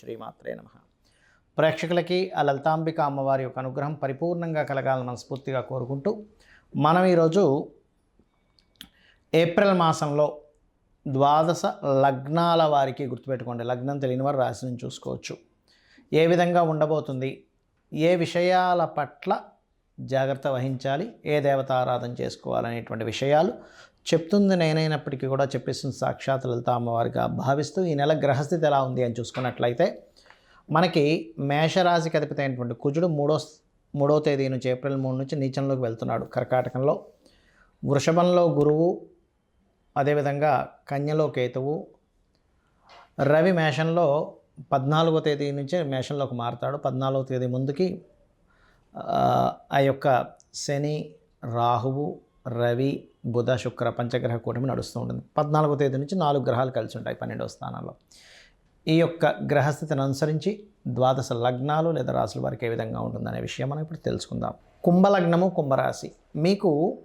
శ్రీమాత్రే నమ. ప్రేక్షకులకి ఆ లలితాంబిక అమ్మవారి యొక్క అనుగ్రహం పరిపూర్ణంగా కలగాలని మనస్ఫూర్తిగా కోరుకుంటూ మనం ఈరోజు ఏప్రిల్ మాసంలో ద్వాదశ లగ్నాల వారికి గుర్తుపెట్టుకోండి. లగ్నం తెలియని వారు రాశిని చూసుకోవచ్చు. ఏ విధంగా ఉండబోతుంది? ఏ విషయాల పట్ల జాగ్రత్త వహించాలి? ఏ దేవతారాధన చేసుకోవాలనేటువంటి విషయాలు చెప్తుంది నేనైనప్పటికీ కూడా చెప్పేస్తుంది సాక్షాత్ లలిత అమ్మవారిగా భావిస్తూ ఈ నెల గ్రహస్థితి ఎలా ఉంది అని చూసుకున్నట్లయితే మనకి మేషరాశికి అధిపతి అయినటువంటి కుజుడు మూడో మూడో తేదీ నుంచి ఏప్రిల్ మూడు నుంచి నీచంలోకి వెళ్తున్నాడు కర్కాటకంలో. వృషభంలో గురువు అదేవిధంగా కన్యలో కేతువు. రవి మేషంలో పద్నాలుగో తేదీ నుంచే మేషంలోకి మారుతాడు. పద్నాలుగో తేదీ ముందుకి ఆ యొక్క శని రాహువు రవి బుధ శుక్ర పంచగ్రహ కూటమి నడుస్తూ ఉంటుంది. పద్నాలుగో తేదీ నుంచి నాలుగు గ్రహాలు కలిసి ఉంటాయి పన్నెండవ స్థానాల్లో ఈ యొక్క గ్రహస్థితిని అనుసరించి ద్వాదశ లగ్నాలు లేదా రాసుల వారికి ఏ విధంగా ఉంటుందనే విషయం మనం ఇప్పుడు తెలుసుకుందాం. కుంభలగ్నము కుంభరాశి. మీకు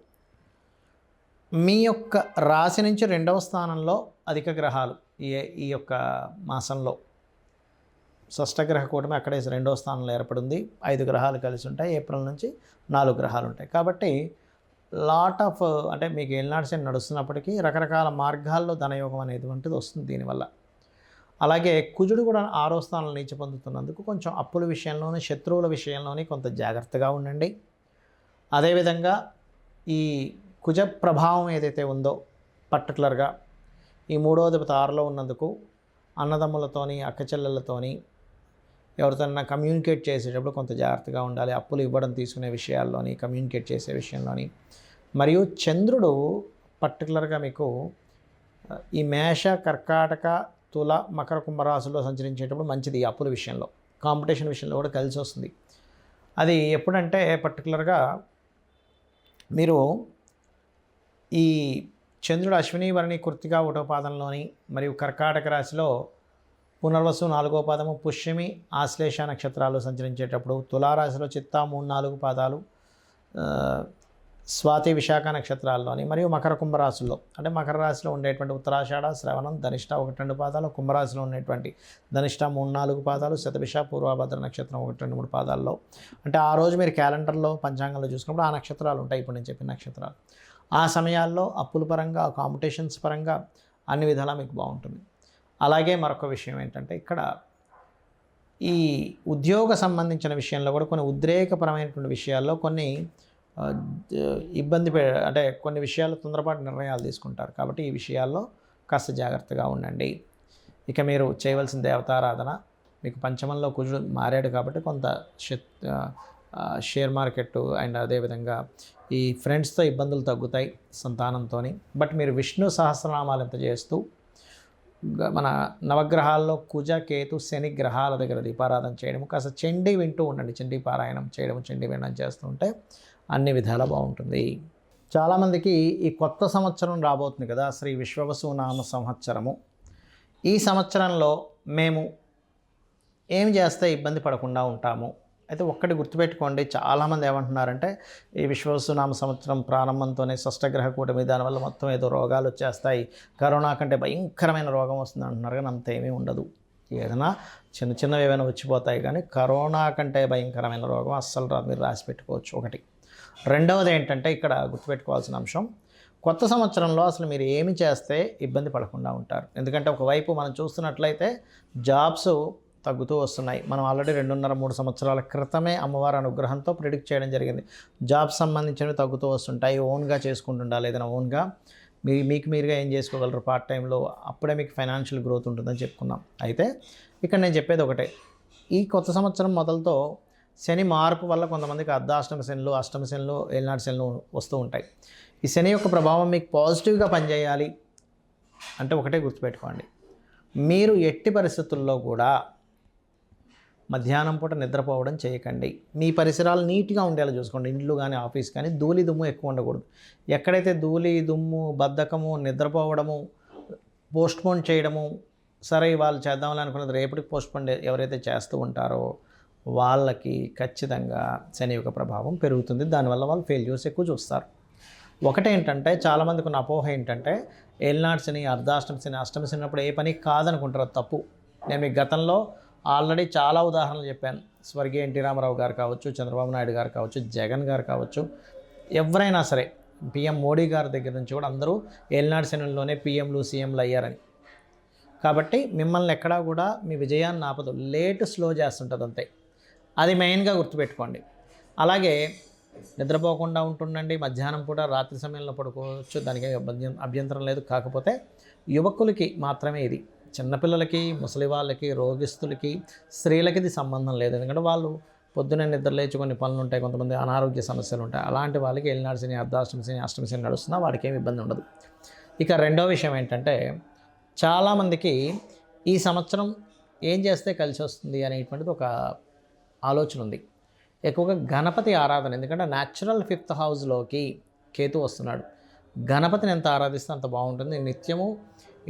మీ యొక్క రాశి నుంచి రెండవ స్థానంలో అధిక గ్రహాలు ఈ ఈ యొక్క మాసంలో. షష్టగ్రహ కూటమి అక్కడే రెండవ స్థానంలో ఏర్పడింది. ఐదు గ్రహాలు కలిసి ఉంటాయి. ఏప్రిల్ నుంచి నాలుగు గ్రహాలు ఉంటాయి. కాబట్టి లాట్ ఆఫ్ అంటే మీకు ఏళ్ళనాడు శని నడుస్తున్నప్పటికీ రకరకాల మార్గాల్లో ధనయోగం అనేటువంటిది వస్తుంది దీనివల్ల. అలాగే కుజుడు కూడా ఆరో స్థానంలో నీచి పొందుతున్నందుకు కొంచెం అప్పుల విషయంలోని శత్రువుల విషయంలోని కొంత జాగ్రత్తగా ఉండండి. అదేవిధంగా ఈ కుజ ప్రభావం ఏదైతే ఉందో పర్టికులర్గా ఈ మూడోధిపతి ఆరులో ఉన్నందుకు అన్నదమ్ములతోని అక్కచెల్లెళ్ళతోని ఎవరితోనైనా కమ్యూనికేట్ చేసేటప్పుడు కొంత జాగ్రత్తగా ఉండాలి. అప్పులు ఇవ్వడం తీసుకునే విషయాల్లోని కమ్యూనికేట్ చేసే విషయంలోని. మరియు చంద్రుడు పర్టికులర్గా మీకు ఈ మేష కర్కాటక తుల మకర కుంభరాశుల్లో సంచరించేటప్పుడు మంచిది అప్పుల విషయంలో. కాంపిటీషన్ విషయంలో కూడా కలిసి వస్తుంది. అది ఎప్పుడంటే పర్టికులర్గా మీరు ఈ చంద్రుడు అశ్విని వరణి కుర్తిగా ఉటోపాదంలోని మరియు కర్కాటక రాశిలో పునర్వసు నాలుగో పాదము పుష్యమి ఆశ్లేష నక్షత్రాలు సంచరించేటప్పుడు తులారాశిలో చిత్తా మూడు నాలుగు పాదాలు స్వాతి విశాఖ నక్షత్రాల్లోని మరియు మకర కుంభరాశుల్లో. అంటే మకర రాశిలో ఉండేటువంటి ఉత్తరాషాఢ శ్రవణం ధనిష్ట ఒకటి రెండు పాదాలు కుంభరాశిలో ఉండేటువంటి ధనిష్ట మూడు నాలుగు పాదాలు శతభిష పూర్వభద్ర నక్షత్రం ఒకటి రెండు మూడు పాదాల్లో. అంటే ఆ రోజు మీరు క్యాలెండర్లో పంచాంగంలో చూసుకున్నప్పుడు ఆ నక్షత్రాలు ఉంటాయి ఇప్పుడు నేను చెప్పిన నక్షత్రాలు. ఆ సమయాల్లో అప్పుల పరంగా కాంపిటీషన్స్ పరంగా అన్ని విధాలా మీకు బాగుంటుంది. అలాగే మరొక విషయం ఏంటంటే ఇక్కడ ఈ ఉద్యోగ సంబంధించిన విషయంలో కూడా కొన్ని ఉద్రేకపరమైనటువంటి విషయాల్లో కొన్ని ఇబ్బంది అంటే కొన్ని విషయాలు తొందరపాటు నిర్ణయాలు తీసుకుంటారు. కాబట్టి ఈ విషయాల్లో కాస్త జాగ్రత్తగా ఉండండి. ఇక మీరు చేయవలసిన దేవతారాధన మీకు పంచమంలో కుజుడు మారాడు కాబట్టి కొంత షేర్ మార్కెట్ అండ్ అదేవిధంగా ఈ ఫ్రెండ్స్తో ఇబ్బందులు తగ్గుతాయి సంతానంతో బట్ మీరు విష్ణు సహస్రనామాలు ఎంత చేస్తూ మన నవగ్రహాల్లో కుజ కేతు శని గ్రహాల దగ్గర దీపారాధన చేయడం కాస్త చండి వింటూ ఉండండి. చండీ పారాయణం చేయడం చండీ వినడం చేస్తుంటే అన్ని విధాలా బాగుంటుంది. చాలామందికి ఈ కొత్త సంవత్సరం రాబోతుంది కదా శ్రీ విశ్వవసు నామ సంవత్సరము. ఈ సంవత్సరంలో మేము ఏం చేస్తే ఇబ్బంది పడకుండా ఉంటాము? అయితే ఒక్కటి గుర్తుపెట్టుకోండి చాలామంది ఏమంటున్నారంటే ఈ విశ్వసునామ సంవత్సరం ప్రారంభంతోనే షష్టగ్రహ కూటమి దానివల్ల మొత్తం ఏదో రోగాలు వచ్చేస్తాయి కరోనా కంటే భయంకరమైన రోగం వస్తుంది అంటున్నారు కానీ అంత ఏమీ ఉండదు. ఏదైనా చిన్న చిన్నవి ఏమైనా వచ్చిపోతాయి కానీ కరోనా కంటే భయంకరమైన రోగం అస్సలు రాదు మీరు రాసి పెట్టుకోవచ్చు ఒకటి. రెండవది ఏంటంటే ఇక్కడ గుర్తుపెట్టుకోవాల్సిన అంశం కొత్త సంవత్సరంలో అసలు మీరు ఏమి చేస్తే ఇబ్బంది పడకుండా ఉంటారు. ఎందుకంటే ఒకవైపు మనం చూస్తున్నట్లయితే జాబ్స్ తగ్గుతూ వస్తున్నాయి. మనం ఆల్రెడీ రెండున్నర మూడు సంవత్సరాల క్రితమే అమ్మవారి అనుగ్రహంతో ప్రిడిక్ట్ చేయడం జరిగింది. జాబ్ సంబంధించినవి తగ్గుతూ వస్తుంటాయి. ఓన్గా చేసుకుంటుండాలి. ఏదైనా ఓన్గా మీ మీకు మీరుగా ఏం చేసుకోగలరు? పార్ట్ టైంలో అప్పుడే మీకు ఫైనాన్షియల్ గ్రోత్ ఉంటుందని చెప్పుకున్నాం. అయితే ఇక్కడ నేను చెప్పేది ఒకటే. ఈ కొత్త సంవత్సరం మొదలతో శని మార్పు వల్ల కొంతమందికి అర్ధ అష్టమ శనులు అష్టమ శనులు ఏలినాటి శనులు వస్తూ ఉంటాయి. ఈ శని యొక్క ప్రభావం మీకు పాజిటివ్గా పనిచేయాలి అంటే ఒకటే గుర్తుపెట్టుకోండి. మీరు ఎట్టి పరిస్థితుల్లో కూడా మధ్యాహ్నం పూట నిద్రపోవడం చేయకండి. మీ పరిసరాలు నీట్గా ఉండేలా చూసుకోండి. ఇండ్లు కానీ ఆఫీస్ కానీ ధూళి దుమ్ము ఎక్కువ ఉండకూడదు. ఎక్కడైతే ధూళి దుమ్ము బద్ధకము నిద్రపోవడము పోస్ట్పోన్ చేయడము సరే వాళ్ళు చేద్దామని అనుకున్నది రేపటికి పోస్ట్పోన్ ఎవరైతే చేస్తూ ఉంటారో వాళ్ళకి ఖచ్చితంగా శని యొక్క ప్రభావం పెరుగుతుంది. దానివల్ల వాళ్ళు ఫెయిల్యూర్స్ ఎక్కువ చూస్తారు. ఒకటేంటంటే చాలామందికి ఉన్న అపోహ ఏంటంటే ఏలినాడు శని అర్ధాష్టమి శని అష్టమి శని ఏ పని కాదనుకుంటారు తప్పు. నేను మీకు గతంలో ఆల్రెడీ చాలా ఉదాహరణలు చెప్పాను. స్వర్గీయ ఎన్టీ రామారావు గారు కావచ్చు చంద్రబాబు నాయుడు గారు కావచ్చు జగన్ గారు కావచ్చు ఎవరైనా సరే పిఎం మోడీ గారి దగ్గర నుంచి కూడా అందరూ ఏలినాడు శనుల్లోనే పిఎంలు సీఎంలు అయ్యారని. కాబట్టి మిమ్మల్ని ఎక్కడా కూడా మీ విజయాన్ని ఆపదు. లేట్ స్లో చేస్తుంటుంది అంతే. అది మెయిన్గా గుర్తుపెట్టుకోండి. అలాగే నిద్రపోకుండా ఉంటుండండి మధ్యాహ్నం పూట రాత్రి సమయంలో పడుకోవచ్చు దానికి అభ్యంతరం లేదు. కాకపోతే యువకులకి మాత్రమే ఇది. చిన్నపిల్లలకి ముసలి వాళ్ళకి రోగిస్తులకి స్త్రీలకి ఇది సంబంధం లేదు. ఎందుకంటే వాళ్ళు పొద్దున నిద్ర లేచి కొన్ని పనులు ఉంటాయి కొంతమంది అనారోగ్య సమస్యలు ఉంటాయి. అలాంటి వాళ్ళకి ఎల్నాడు శని అర్ధాష్టమి శని అష్టమి శని నడుస్తున్నా వాడికి ఏమి ఇబ్బంది ఉండదు. ఇక రెండో విషయం ఏంటంటే చాలామందికి ఈ సంవత్సరం ఏం చేస్తే కలిసి వస్తుంది అనేటువంటిది ఒక ఆలోచన ఉంది. ఎక్కువగా గణపతి ఆరాధన ఎందుకంటే న్యాచురల్ ఫిఫ్త్ హౌస్లోకి కేతు వస్తున్నాడు. గణపతిని ఎంత ఆరాధిస్తే అంత బాగుంటుంది. నిత్యము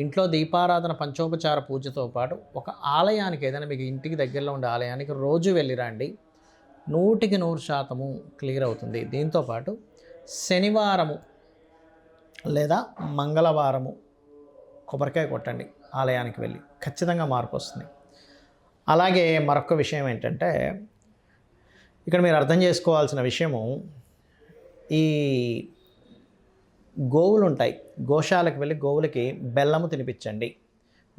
ఇంట్లో దీపారాధన పంచోపచార పూజతో పాటు ఒక ఆలయానికి ఏదైనా మీకు ఇంటికి దగ్గరలో ఉండే ఆలయానికి రోజు వెళ్ళిరండి నూటికి నూరు శాతము క్లియర్ అవుతుంది. దీంతోపాటు శనివారము లేదా మంగళవారము కొబ్బరికాయ కొట్టండి ఆలయానికి వెళ్ళి. ఖచ్చితంగా మార్పు వస్తుంది. అలాగే మరొక విషయం ఏంటంటే ఇక్కడ మీరు అర్థం చేసుకోవాల్సిన విషయము ఈ గోవులు ఉంటాయి గోశాలకు వెళ్ళి గోవులకి బెల్లము తినిపించండి.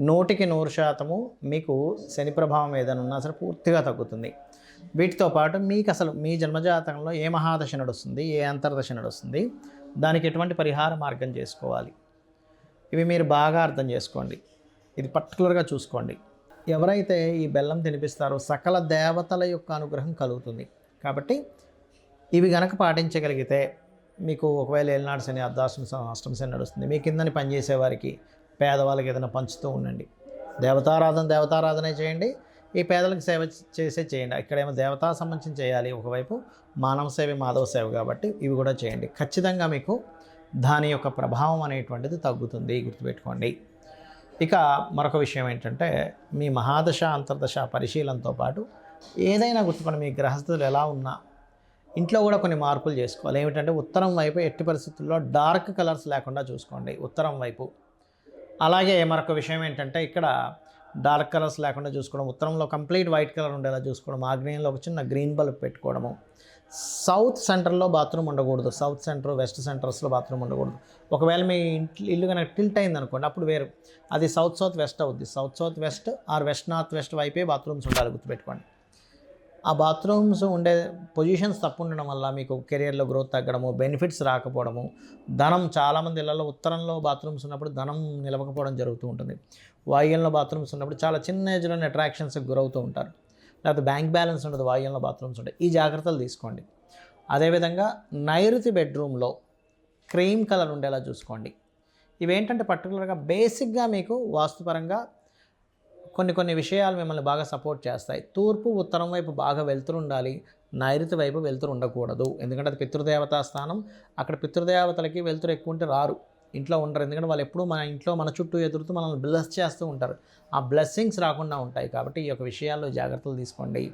నూటికి నూరు శాతము మీకు శని ప్రభావం ఏదైనా ఉన్నా సరే పూర్తిగా తగ్గుతుంది. వీటితో పాటు మీకు అసలు మీ జన్మజాతకంలో ఏ మహాదశ నడుస్తుంది ఏ అంతర్దశ నడుస్తుంది దానికి ఎటువంటి పరిహార మార్గం చేసుకోవాలి? ఇవి మీరు బాగా అర్థం చేసుకోండి. ఇది పర్టికులర్గా చూసుకోండి. ఎవరైతే ఈ బెల్లం తినిపిస్తారో సకల దేవతల యొక్క అనుగ్రహం కలుగుతుంది. కాబట్టి ఇవి గనక పాటించగలిగితే మీకు ఒకవేళ ఏళ్ళనాడు శని అర్ధాష్టమి అష్టమ శని నడుస్తుంది మీ కిందని పనిచేసేవారికి పేదవాళ్ళకి ఏదైనా పంచుతూ ఉండండి. దేవతారాధన దేవతారాధనే చేయండి. ఈ పేదలకు సేవ చేసే చేయండి. ఇక్కడేమో దేవతా సంబంధించి చేయాలి ఒకవైపు మానవ సేవ మాధవ సేవ కాబట్టి ఇవి కూడా చేయండి. ఖచ్చితంగా మీకు దాని యొక్క ప్రభావం అనేటువంటిది తగ్గుతుంది గుర్తుపెట్టుకోండి. ఇక మరొక విషయం ఏంటంటే మీ మహాదశ అంతర్దశ పరిశీలనతో పాటు ఏదైనా గుర్తుకొని మీ గ్రహస్థులు ఎలా ఉన్నా ఇంట్లో కూడా కొన్ని మార్పులు చేసుకోవాలి. ఏమిటంటే ఉత్తరం వైపు ఎట్టి పరిస్థితుల్లో డార్క్ కలర్స్ లేకుండా చూసుకోండి. ఉత్తరం వైపు. అలాగే మరొక విషయం ఏంటంటే ఇక్కడ డార్క్ కలర్స్ లేకుండా చూసుకోవడం ఉత్తరంలో కంప్లీట్ వైట్ కలర్ ఉండేలా చూసుకోవడం ఆగ్నేయంలో ఒక చిన్న గ్రీన్ బల్బ్ పెట్టుకోవడము. సౌత్ సెంటర్లో బాత్రూమ్ ఉండకూడదు. సౌత్ సెంటర్ వెస్ట్ సెంటర్స్లో బాత్రూమ్ ఉండకూడదు. ఒకవేళ మీ ఇంట్లో ఇల్లు కనుక టిల్ట్ అయింది అనుకోండి అప్పుడు వేరు. అది సౌత్ సౌత్ వెస్ట్ అవుద్ది. South south west or west north west వైపే బాత్రూమ్స్ ఉండాలి గుర్తుపెట్టుకోండి. ఆ బాత్రూమ్స్ ఉండే పొజిషన్స్ తప్పు ఉండడం వల్ల మీకు కెరియర్లో గ్రోత్ తగ్గడము బెనిఫిట్స్ రాకపోవడము ధనం చాలామంది ఇళ్ళలో ఉత్తరంలో బాత్రూమ్స్ ఉన్నప్పుడు ధనం నిలవకపోవడం జరుగుతూ ఉంటుంది. వాయువ్యంలో బాత్రూమ్స్ ఉన్నప్పుడు చాలా చిన్న ఏజ్లోనే అట్రాక్షన్స్కి గురవుతూ ఉంటారు. లేకపోతే బ్యాంక్ బ్యాలెన్స్ ఉండదు వాయుల్లో బాత్రూమ్స్ ఉంటాయి ఈ జాగ్రత్తలు తీసుకోండి. అదేవిధంగా నైరుతి బెడ్రూమ్లో క్రీమ్ కలర్ ఉండేలా చూసుకోండి. ఇవేంటంటే పర్టికులర్గా బేసిక్గా మీకు వాస్తుపరంగా కొన్ని కొన్ని విషయాలు మిమ్మల్ని బాగా సపోర్ట్ చేస్తాయి. తూర్పు ఉత్తరం వైపు బాగా వెళ్తురు ఉండాలి. నైరుతి వైపు వెళ్తురు ఉండకూడదు. ఎందుకంటే అది పితృదేవతా స్థానం. అక్కడ పితృదేవతలకి వెళ్తురు ఎక్కువ ఉంటే రారు. ఇంట్లో ఉండరు. ఎందుకంటే వాళ్ళు ఎప్పుడూ మన ఇంట్లో మన చుట్టూ ఎదురుతూ మనల్ని బ్లెస్ చేస్తూ ఉంటారు. ఆ బ్లెస్సింగ్స్ రాకుండా ఉంటాయి. కాబట్టి ఈ యొక్క విషయాల్లో జాగ్రత్తలు తీసుకోండి.